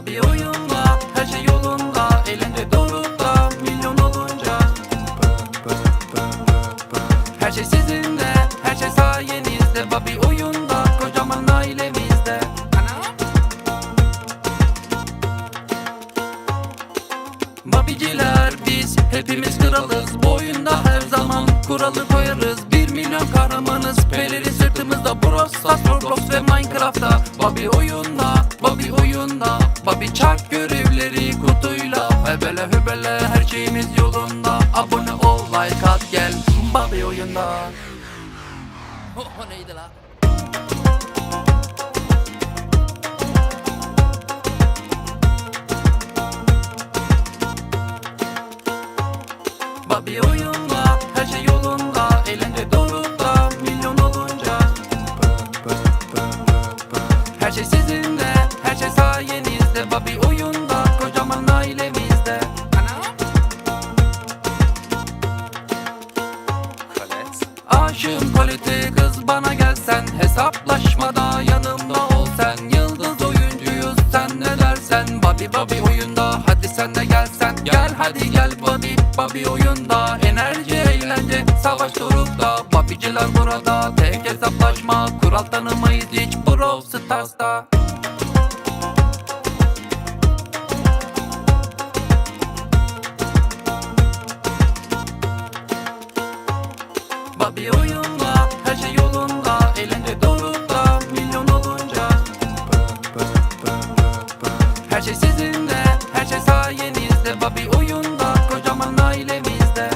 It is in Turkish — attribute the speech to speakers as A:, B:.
A: Bobby oyunda her şey yolunda Eğlence dorukta milyon olunca. Her şey sizinle her şey sayenizde Bobby oyunda kocaman ailemizde. Babiciler biz hepimiz kralız Bu oyunda her zaman kuralı koyarız. Bir milyon kahramanız Peleri sırtımızda Bros, Stars, ve Minecraft'ta. Bobby oyunda, Bobby oyunda Bobby çark görevleri kutuyla. Hebele hübele her şeyimiz yolunda. Abone ol, like at gel. Bobby oyunda O neydi la? Aşığım politi kız bana gelsen Hesaplaşmada yanımda ol sen. Yıldız oyuncuyuz sen ne dersen. Bobby Bobby oyunda hadi sen de gelsen Gel hadi gel Bobby Bobby oyunda. Enerji eğlence savaş dorukta Bobbyciler burada tek hesaplaşma. Kural tanımayız hiç Brawl Stars'ta Bak bir oyunla her şey yolunda Elinde doğrunda milyon olunca. Her şey sizinle her şey sayenizde. Bak oyunda kocaman ailemizde.